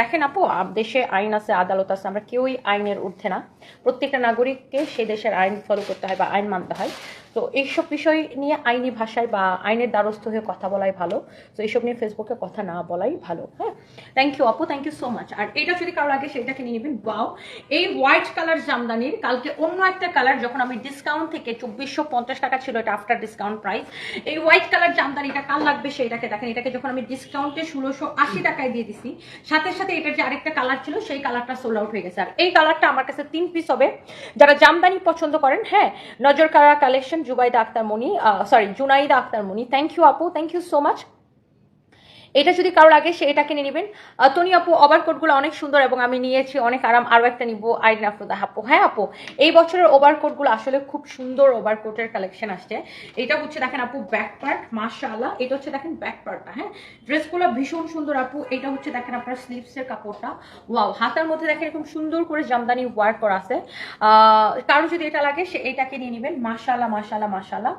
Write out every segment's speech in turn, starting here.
দেখেন আপু দেশে আইন আছে, আদালত আছে, আমরা কেউই আইনের ঊর্ধ্বে না। প্রত্যেকটা নাগরিককে সেই দেশের আইন ফলো করতে হয় বা আইন মানতে হয়। তো এইসব বিষয় নিয়ে আইনি ভাষায় বা আইনের দ্বারস্থ হয়ে কথা বলাই ভালো। তো এইসব নিয়ে ফেসবুকে কথা না বলাই ভালো হ্যাঁ। থ্যাংক ইউ আপু থ্যাংক ইউ সো মাচ আর এটা যদি কারও লাগে সেটাকে নিয়ে নেবেন। বাও এই হোয়াইট কালার জামদানির কালকে অন্য একটা কালার যখন আমি ডিসকাউন্ট থেকে চব্বিশশো পঞ্চাশ টাকা ছিল, এটা আফটার ডিসকাউন্ট প্রাইস এই হোয়াইট কালার জামদানিটা কাল লাগবে সেইটাকে দেখেন। এটাকে যখন আমি ডিসকাউন্টে ষোলোশো আশি টাকায় দিয়ে দিছি, সাথে সাথে এটার যে আরেকটা কালার ছিল, সেই কালারটা সোল্ড আউট হয়ে গেছে। আর এই কালারটা আমার কাছে তিন পিস হবে। যারা জামদানি পছন্দ করেন হ্যাঁ নজর কারা collection Zubaida Akter Moni sorry Junaida Akter Moni thank you আপু থ্যাংক ইউ সো মাচ এটা যদি কারও লাগে সে এটা কিনে নেবেন। তনি আপু, ওভার কোটগুলো অনেক সুন্দর এবং আমি নিয়েছি, অনেক আরাম। আরও একটা নিব, আইরিন আফরোদা আপু হ্যাঁ আপু, এই বছরের ওভার কোটগুলো আসলে খুব সুন্দর ওভার কোটের কালেকশন আসছে। এটা হচ্ছে দেখেন আপু ব্যাক পার্ট মাশাআল্লাহ। এটা হচ্ছে দেখেন ব্যাক পার্টটা হ্যাঁ? ড্রেসগুলো ভীষণ সুন্দর আপু। এটা হচ্ছে দেখেন আপনার স্লিভসের কাপড়টা। ওয়াও হাতার মধ্যে দেখেন এরকম সুন্দর করে জামদানি ওয়ার্ক করা আছে। কারও যদি এটা লাগে, সে এটাকে নিয়ে নেবেন। মাশাআল্লাহ মাশাআল্লাহ মাশাআল্লাহ।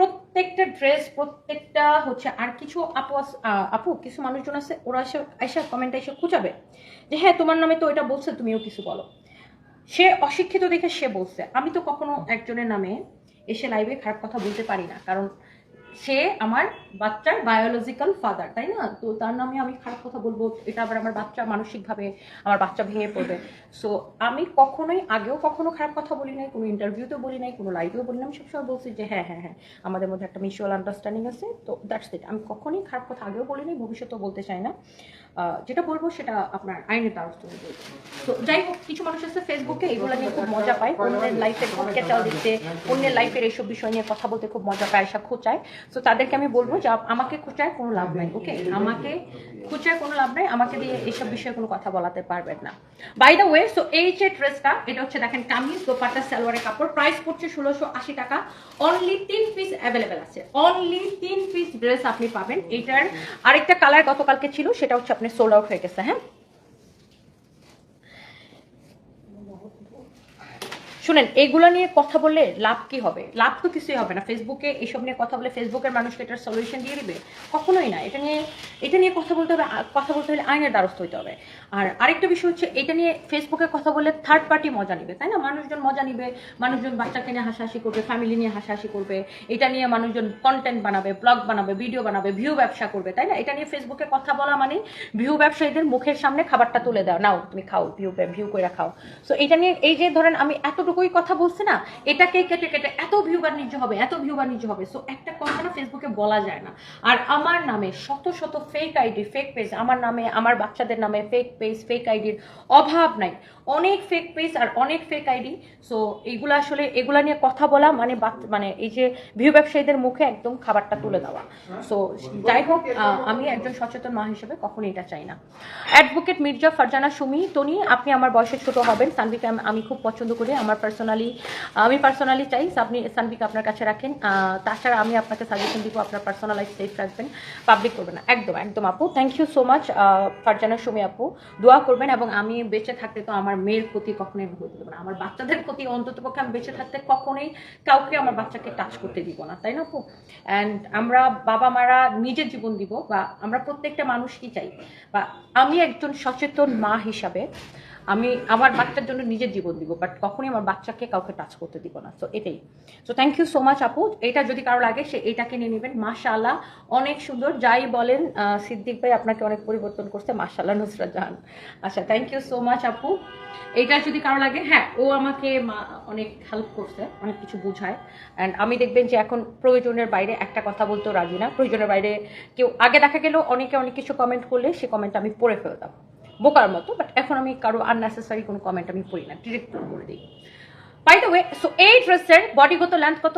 প্রত্যেকটা ড্রেস প্রত্যেকটা হচ্ছে আর কিছু আপু আপু, কিছু মানুষজন আছে, ওরা এসে এসে কমেন্টে এসে খুঁজাবে যে হ্যাঁ তোমার নামে তো এটা বলছে, তুমিও কিছু বলো। সে অশিক্ষিত দেখে সে বলছে। আমি তো কখনো একজনের নামে এসে লাইভে খারাপ কথা বলতে পারি না, কারণ সে আমার বাচ্চার বায়োলজিক্যাল ফাদার তাই না? তো তার নামে আমি খারাপ কথা বলব, এটা আবার আমার বাচ্চা মানসিকভাবে, আমার বাচ্চা ভেঙে পড়বে। সো আমি কখনোই আগেও কখনো খারাপ কথা বলি নাই, কোনো ইন্টারভিউতেও বলি নাই, কোনো লাইভেও বলি না আমি সবসময় বলছি যে হ্যাঁ হ্যাঁ হ্যাঁ আমাদের মধ্যে একটা মিউচুয়াল আন্ডারস্ট্যান্ডিং আছে, তো দ্যাটস ইট আমি কখনোই খারাপ কথা আগেও বলি নাই, ভবিষ্যতেও বলতে চাই না। যেটা বলব সেটা আপনার আইনের দ্বারস্থ হয়ে তো যাই হোক, কিছু মানুষ আছে ফেসবুকে এগুলো নিয়ে খুব মজা পায়। অন্যের লাইফের কেচাল দিতে অন্যের লাইফের এইসব বিষয় নিয়ে কথা বলতে খুব মজা পায় এসব খোঁচায়। তো তাদেরকে আমি বলব যে, আমাকে খোঁচায় কোনো লাভ নাই ওকে আমাকে খোঁচায় কোনো লাভ নাই, আমাকে দিয়ে এইসব বিষয়ে কোনো কথা বলাতে পারবেন না। বাই দ্য ওয়ে সো এই যে ড্রেসটা, এটা হচ্ছে দেখেন কামিজ, দোপাট্টা, সালোয়ারের কাপড় প্রাইস পড়ছে ষোলোশো আশি টাকা। অনলি তিন পিস অ্যাভেলেবেল আছে। অনলি তিন পিস ড্রেস আপনি পাবেন। এটার আরেকটা কালার গতকালকে ছিল, সেটা হচ্ছে আপনি সোল্ড আউট হয়ে গেছে হ্যাঁ শুনেন, এগুলো নিয়ে কথা বললে লাভ কি হবে? লাভ তো কিছুই হবে না। ফেসবুকে এইসব নিয়ে কথা বলে ফেসবুকের মানুষকে এটার সলিউশন দিয়ে দিবে? কখনোই না। এটা নিয়ে এটা নিয়ে কথা বলতে হবে কথা বলতে হলে আইনের দ্বারস্থ হইতে হবে। আর আরেকটা বিষয় হচ্ছে, এটা নিয়ে ফেসবুকে কথা বললে থার্ড পার্টি মজা নিবে, তাই না? মানুষজন মজা নিবে, মানুষজন বাচ্চাকে নিয়ে হাসাহাসি করবে ফ্যামিলি নিয়ে হাসাহাসি করবে, এটা নিয়ে মানুষজন কন্টেন্ট বানাবে ব্লগ বানাবে ভিডিও বানাবে ভিউ ব্যবসা করবে, তাই না? এটা নিয়ে ফেসবুকে কথা বলা মানে ভিউ ব্যবসায়ীদের মুখের সামনে খাবারটা তুলে দাও নাও, তুমি খাও ভিউ ভিউ করে খাও। সো এটা নিয়ে এই যে ধরেন আমি এতটুকুই কথা বলছি না? এটাকে কেটে কেটে এত ভিউ বাণিজ্য হবে, এত ভিউ বাণিজ্য হবে। সো একটা কথা না ফেসবুকে বলা যায় না। আর আমার নামে শত শত ফেক আইডি ফেক পেজ আমার নামে, আমার বাচ্চাদের নামে ফেক পেজ ফেক আইডির অভাব নাই। অনেক ফেক পেজ আর অনেক ফেক আইডি সো এইগুলো আসলে, এগুলা নিয়ে কথা বলা মানে মানে এই যে ভিউ ব্যবসায়ীদের মুখে একদম খাবারটা তুলে দেওয়া। সো যাই হোক আমি একজন সচেতন মা হিসেবে কখনো এটা চাই না। অ্যাডভোকেট মির্জা ফারজানা সুমি তনি আপনি আমার বয়সে ছোট হবেন। সানভিকে আমি খুব পছন্দ করি। আমার পার্সোনালি আমি পার্সোনালি চাই আপনি সানভিকে আপনার কাছে রাখেন। তাছাড়া আমি আপনাকে সাজেশন দিব, আপনার পার্সোনাল লাইফ সেফ রাখবেন পাবলিক করবেন না। একদম একদম আপু thank you so much Farzana, Sumi আপু, দোয়া করবেন এবং আমি বেঁচে থাকতে তো আমার মেয়ের ক্ষতি কখনোই হতে দেবো না। আমার বাচ্চাদের ক্ষতি অন্তত পক্ষে আমি বেঁচে থাকতে কখনোই কাউকে আমার বাচ্চাকে টাচ করতে দিব না, তাই না আপু? অ্যান্ড আমরা বাবা মারা নিজের জীবন দিব, বা আমরা প্রত্যেকটা মানুষ কি চাই। বা আমি একজন সচেতন মা হিসাবে আমি আমার বাচ্চার জন্য নিজের জীবন দিব বাট কখনই আমার বাচ্চাকে কাউকে টাচ করতে দিব না। তো এটাই। So thank you so much আপু। এটা যদি কারও লাগে, সে এটাকে নিয়ে নেবেন। মাশাআল্লাহ, অনেক সুন্দর। যাই বলেন সিদ্দিক ভাই আপনাকে অনেক পরিবর্তন করছে। মাশাআল্লাহ, নুসরাত জাহান। আচ্ছা থ্যাংক ইউ সো মাচ আপু। এটা যদি কারও লাগে হ্যাঁ ও আমাকে অনেক হেল্প করছে, অনেক কিছু বোঝায়। অ্যান্ড আমি দেখবেন যে এখন প্রয়োজনের বাইরে একটা কথা বলতেও রাজি না। প্রয়োজনের বাইরে কেউ, আগে দেখা গেলেও অনেকে অনেক কিছু কমেন্ট করলে, সে কমেন্ট আমি পড়ে ফেলতাম। বোকার মতো বাট এখন আমি কারও আননেসেসারি কোনো কমেন্ট আমি পড়ি না ডিরেক্ট করে দিই। বাই দ্য ওয়ে সো এই ড্রেসের বডি কত লেন্থ কত?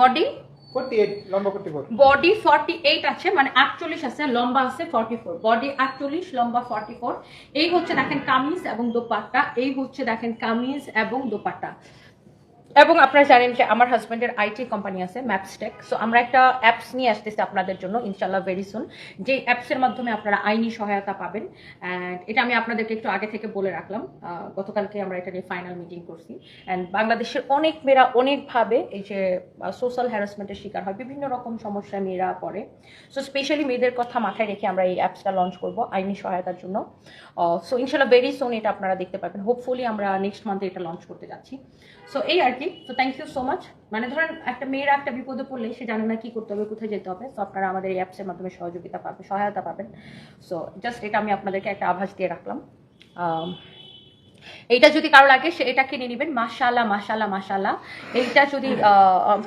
বডি বডি ফর্টি এইট আছে মানে আটচল্লিশ আছে, লম্বা আছে ফর্টি ফোর বডি আটচল্লিশ, লম্বা ফর্টি ফোর এই হচ্ছে দেখেন কামিজ এবং দোপাট্টা, এই হচ্ছে দেখেন কামিজ এবং দোপাট্টা। এবং আপনারা জানেন যে আমার হাজব্যান্ডের আইটি কোম্পানি আছে ম্যাপস্টেক সো আমরা একটা অ্যাপস নিয়ে আসতেছি আপনাদের জন্য ইনশাল্লাহ ভেরি সুন যে অ্যাপসের মাধ্যমে আপনারা আইনি সহায়তা পাবেন। অ্যান্ড এটা আমি আপনাদেরকে একটু আগে থেকে বলে রাখলাম। গতকালকে আমরা এটা নিয়ে ফাইনাল মিটিং করছি। অ্যান্ড বাংলাদেশের অনেক মেয়েরা অনেকভাবে এই যে সোশ্যাল হ্যারাসমেন্টের শিকার হয়। বিভিন্ন রকম সমস্যায় মেয়েরা পড়ে। সো স্পেশালি মেয়েদের কথা মাথায় রেখে আমরা এই অ্যাপসটা লঞ্চ করব আইনি সহায়তার জন্য। সো ইনশাল্লাহ ভেরি সোন এটা আপনারা দেখতে পাবেন। হোপফুলি আমরা নেক্সট মান্থে এটা লঞ্চ করতে যাচ্ছি। সো এই আর কি তো থ্যাংক ইউ সো মাচ মানে ধরেন একটা মেয়েরা একটা বিপদে পড়লে সে জানে না কি করতে হবে কোথায় যেতে হবে। সো আপনারা আমাদের এই অ্যাপসের মাধ্যমে সহযোগিতা পাবেন সহায়তা পাবেন। সো জাস্ট এটা আমি আপনাদেরকে একটা আভাস দিয়ে রাখলাম। আম, এইটা যদি কারও লাগে, সে এটা কিনে নেবেন। মাশাল্লাহ মাশাল্লাহ মাশাল্লাহ এইটা যদি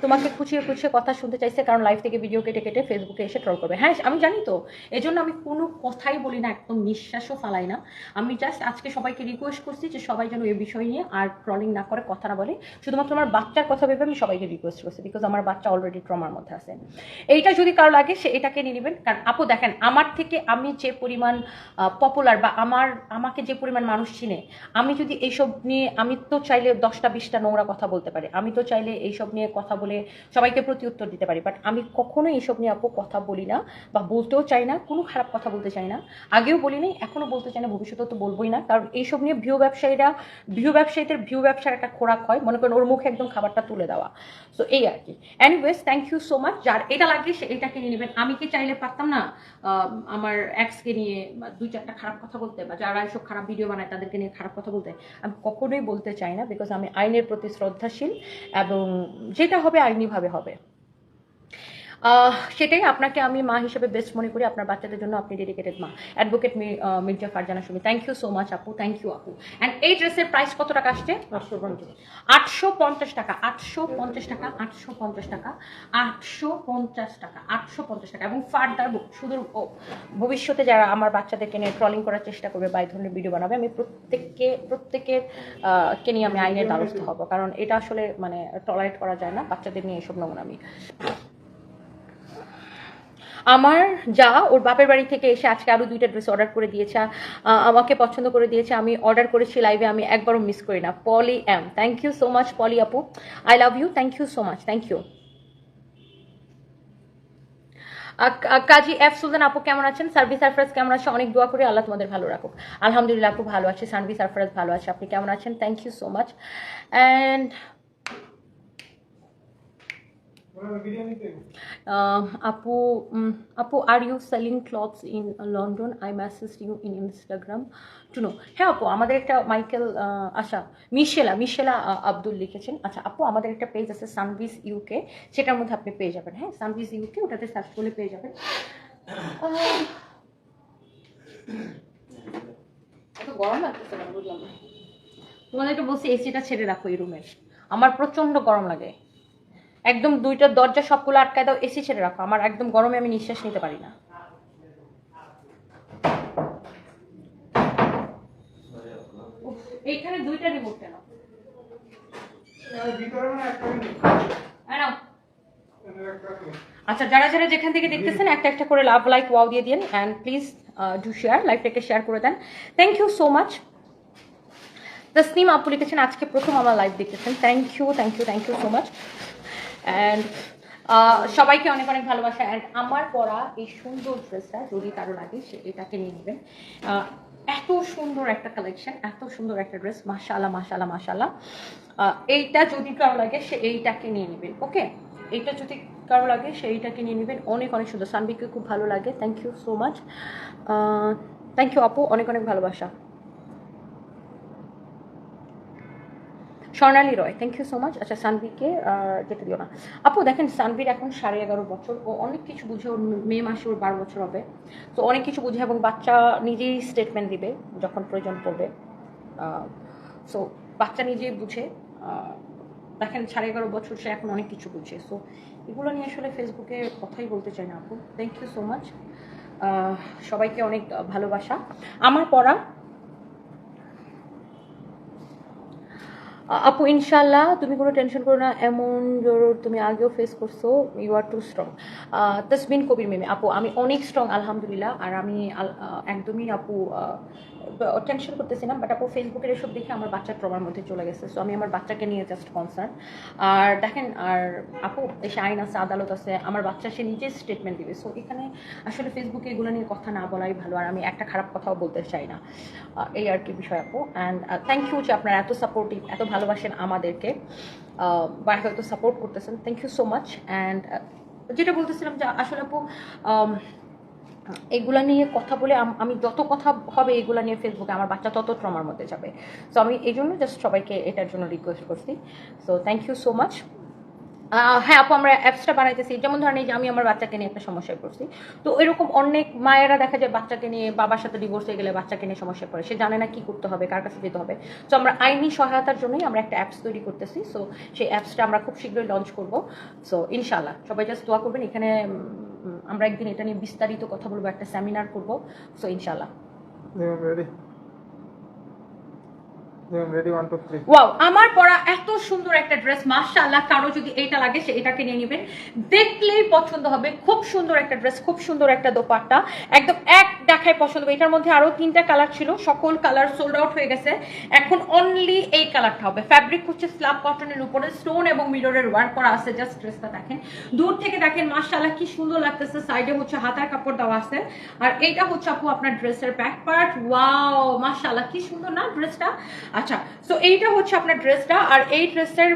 তোমাকে খুঁচিয়ে খুঁচিয়ে কথা শুনতে চাইছে, কারণ লাইভ থেকে ভিডিও কেটে কেটে ফেসবুকে এসে ট্রল করবে। হ্যাঁ আমি জানি তো। এই জন্য আমি কোনো কথাই বলি না, একদম নিঃশ্বাসও ফালাই না। আমি জাস্ট আজকে সবাইকে রিকোয়েস্ট করছি যে সবাই যেন এই বিষয় নিয়ে আর ট্রলিং না করে, কথা না বলে। শুধুমাত্র আমার বাচ্চার কথা ভেবে আমি সবাইকে রিকোয়েস্ট করছি বিকজ আমার বাচ্চা অলরেডি ট্রমার মধ্যে আছে। এইটা যদি কারও লাগে, সে এটাকে নিয়ে নেবেন। কারণ আপু, দেখেন, আমার থেকে আমি যে পরিমাণ পপুলার বা আমার, আমাকে যে পরিমাণ মানুষ চিনে আমি যদি এইসব নিয়ে, আমি তো চাইলে দশটা, বিশটা নোংরা কথা বলতে পারি। আমি তো চাইলে এইসব নিয়ে কথা বলে সবাইকে প্রতি উত্তর দিতে পারি। বাট আমি কখনোই এইসব নিয়ে আপু কথা বলি না বা বলতেও চাই না, কোনো খারাপ কথা বলতে চাই না। আগেও বলি বলিনি এখনও বলতে চাই না, ভবিষ্যতেও তো বলবোই না। কারণ এইসব নিয়ে ভিউ ব্যবসায়ীরা ভিউ ব্যবসায়ীদের ভিউ ব্যবসার একটা খোরাক হয়, মনে করেন ওর মুখে একদম খাবারটা তুলে দেওয়া। সো এই আর কি। Anyways thank you so much যার এটা লাগবে সে এটা কিনে নেবেন। আমি কি চাইলে পারতাম না আমার এক্সকে নিয়ে দুই চারটা খারাপ কথা বলতে বা যারা এসব খারাপ ভিডিও বানায় তাদেরকে নিয়ে খারাপ কথা বলতে, আমি কখনোই বলতে চাই না বিকজ আমি আইনের প্রতি শ্রদ্ধাশীল এবং যেটা হবে আইনিভাবে হবে। সেটাই আপনাকে আমি মা হিসেবে বেস্ট মনে করি। আপনার বাচ্চাদের জন্য আপনি ডেডিকেটেড মা। Advocate Mirza Farzana Sumi thank you so much আপু থ্যাংক ইউ আপু। অ্যান্ড এই ড্রেসের প্রাইস কত টাকা আসছে? আটশো পঞ্চাশ। টাকা আটশো পঞ্চাশ টাকা আটশো পঞ্চাশ টাকা আটশো পঞ্চাশ টাকা আটশো পঞ্চাশ টাকা। এবং ফার্দার শুধু ভবিষ্যতে যারা আমার বাচ্চাদেরকে নিয়ে ট্রলিং করার চেষ্টা করবে বা এই ধরনের ভিডিও বানাবে আমি প্রত্যেককে প্রত্যেকের কে নিয়ে আমি আইনের দ্বারস্থ হব। কারণ এটা আসলে মানে টলারেট করা যায় না বাচ্চাদের নিয়ে এসব নোংরামি আমার যা ওর বাপের বাড়ি থেকে এসে আজকে আরও দুইটা ড্রেস অর্ডার করে দিয়েছে। আমাকে পছন্দ করে দিয়েছে। আমি অর্ডার করেছি লাইভে আমি একবারও মিস করি না। Poly M thank you so much Poly আপু। I love you thank you so much thank you Kazi F Sultan আপু, কেমন আছেন? সার্ভিস সারফরাজ কেমন আছে? অনেক দোয়া করে। আল্লাহ তোমাদের ভালো রাখুক। আলহামদুলিল্লাহ আপু, ভালো আছে। সার্ভিস সারফরাজ ভালো আছে। আপনি কেমন আছেন? Thank you so much and Apu, um, Apu, are you selling clothes in uh, London? I messaged you to know. হ্যাঁ আপু আমাদের একটা মাইকেল আচ্ছা মিশেলা মিশেলা আব্দুল লিখেছেন। আচ্ছা আপু আমাদের একটা পেজ আছে সানভিস ইউকে সেটার মধ্যে আপনি পেয়ে যাবেন হ্যাঁ? সানভিস ইউকে ওটাতে সার্চ করলে পেয়ে যাবেন। এত গরম লাগতেছে না বুঝলাম না। বলছি এসিটা ছেড়ে রাখো এই রুমের আমার প্রচণ্ড গরম লাগে। একদম দুইটা দরজা সবগুলো আটকায় দাও, এসি ছেড়ে রাখো। আমার একদম গরমে আমি নিঃশ্বাস নিতে পারি না। এইখানে দুইটা রিমোট কেন আচ্ছা যারা যারা যেখান থেকে দেখতেছেন, একটা একটা করে লাভ লাইক ওয়াও দিয়ে দিন অ্যান্ড প্লিজ ডু শেয়ার লাইভটাকে শেয়ার করে দেন। Thank you so much Tasnim আপু লিখেছেন আজকে প্রথম আমার লাইভ দেখতেছেন। Thank you thank you thank you so much and সবাইকে অনেক অনেক ভালোবাসা। অ্যান্ড আমার পরা এই সুন্দর ড্রেসটা যদি কারও লাগে, সে এটাকে নিয়ে নেবেন। এত সুন্দর একটা কালেকশন এত সুন্দর একটা ড্রেস মাশাল্লাহ মাশাল্লাহ মাশাল্লাহ এইটা যদি কারও লাগে, সে এইটাকে নিয়ে নেবেন, ওকে? এইটা যদি কারও লাগে, সে এইটাকে নিয়ে নেবেন। অনেক অনেক সুন্দর। সানবিকে খুব ভালো লাগে। Thank you so much thank you আপু, অনেক অনেক ভালোবাসা। Swarnali Roy thank you so much আচ্ছা সানভিকে যেতে দিও না। আপু, দেখেন সানভির এখন সাড়ে এগারো বছর, ও অনেক কিছু বুঝে ওর মে মাসে ওর বারো বছর হবে। তো অনেক কিছু বুঝে এবং বাচ্চা নিজেই স্টেটমেন্ট দিবে যখন প্রয়োজন পড়বে। সো বাচ্চা নিজেই বুঝে। দেখেন, সাড়ে এগারো বছর সে এখন অনেক কিছু বুঝে। সো এগুলো নিয়ে আসলে ফেসবুকে কথাই বলতে চাই না আপু। থ্যাংক ইউ সো মাচ সবাইকে অনেক ভালোবাসা। আমার পড়া আপু ইনশাল্লাহ তুমি কোনো টেনশন করো না, এমন জরুর তুমি আগেও ফেস করছ you are too strong Tasbin Kabir মেমে আপু, আমি অনেক স্ট্রং আলহামদুলিল্লাহ, আর আমি একদমই আপু টেনশন করতেছিলাম বাট আপু ফেসবুকের এসব দেখে আমার বাচ্চার ট্রমার মধ্যে চলে গেছে। সো আমি আমার বাচ্চাকে নিয়ে জাস্ট কনসার্ন আর দেখেন, আর আপু দেশে আইন আছে, আদালত আছে, আমার বাচ্চা সে নিজে স্টেটমেন্ট দিবে। সো এখানে আসলে ফেসবুকে এগুলো নিয়ে কথা না বলাই ভালো, আর আমি একটা খারাপ কথাও বলতে চাই না। এই আর কি বিষয় আপু। অ্যান্ড থ্যাংক ইউ যে আপনারা এত সাপোর্টিভ এত ভালোবাসেন আমাদেরকে। বা এত সাপোর্ট করতেছেন। Thank you so much and যেটা বলতেছিলাম যে আসলে আপু এগুলা নিয়ে কথা বলে আমি যত কথা হবে এগুলা নিয়ে ফেসবুকে আমার বাচ্চা তত ট্রমার মধ্যে যাবে। সো আমি এই জন্য জাস্ট সবাইকে এটার জন্য রিকোয়েস্ট করছি। So thank you so much হ্যাঁ আপু, আমরা অ্যাপসটা বানাইতেছি। যেমন ধরেন এই যে আমি আমার বাচ্চাকে নিয়ে একটা সমস্যায় পড়ছি। তো এরকম অনেক মায়েরা দেখা যায় বাচ্চাকে নিয়ে বাবার সাথে ডিভোর্স হয়ে গেলে বাচ্চাকে নিয়ে সমস্যায় পড়ে। সে জানে না কি করতে হবে, কার কাছে যেতে হবে। সো আমরা আইনি সহায়তার জন্যই আমরা একটা অ্যাপস তৈরি করতেছি। সো সেই অ্যাপসটা আমরা খুব শীঘ্রই লঞ্চ করব। সো ইনশাল্লাহ সবাই জাস্ট দোয়া করবেন। এখানে আমরা একদিন এটা নিয়ে বিস্তারিত কথা বলব একটা সেমিনার করব। সো ইনশাল্লাহ ওয়াও আমার পরা এত সুন্দর একটা ড্রেস মাশাআল্লাহ, কারও যদি এইটা লাগে, সে এটাকে নিয়ে নেবেন। দেখলেই পছন্দ হবে, খুব সুন্দর একটা ড্রেস খুব সুন্দর একটা দোপাট্টা। একদম এক দেখায় পছন্দ হবে। এটার মধ্যে আরও তিনটা কালার ছিল, সকল কালার সোল্ড আউট হয়ে গেছে। এখন অনলি এই কালারটা হবে। ফ্যাব্রিক হচ্ছে স্ল্যাব কটনের উপরে স্টোন এবং মিররের ওয়ার্ক করা আছে। জাস্ট ড্রেসটা দেখেন। দূর থেকে দেখেন, মাশাআল্লাহ, কি সুন্দর লাগতেছে। সাইডে হচ্ছে হাতার কাপড় দেওয়া আছে। আর এইটা হচ্ছে আপু আপনার ড্রেসের ব্যাক পার্ট ওয়াও মাশাআল্লাহ, কি সুন্দর না ড্রেসটা আচ্ছা সো এইটা হচ্ছে আপনার ড্রেসটা আর এই ড্রেসের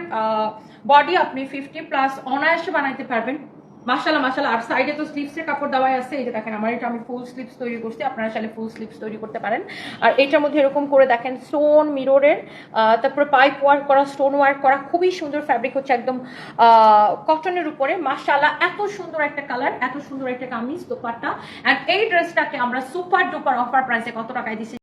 বডি আপনি ফিফটি প্লাস অনায়াসে বানাইতে পারবেন। মাশাল্লাহ মাশাল্লাহ আর সাইডে তো স্লিপসের কাপড় দেওয়াই আছে, এই যে দেখেন, আমার এটা আমি ফুল স্লিপস তৈরি করছি, আপনারা চাইলে ফুল স্লিপস তৈরি করতে পারেন। আর এটার মধ্যে এরকম করে দেখেন স্টোন মিররের তারপরে পাইপ ওয়ার্ক করা স্টোন ওয়ার্ক করা, খুবই সুন্দর ফ্যাব্রিক হচ্ছে একদম কটনের উপরে। মাশাল্লাহ এত সুন্দর একটা কালার এত সুন্দর একটা কামিজ, দোপাট্টা। অ্যান্ড এই ড্রেসটাকে আমরা সুপার ডুপার অফার প্রাইসে কত টাকায় দিচ্ছি?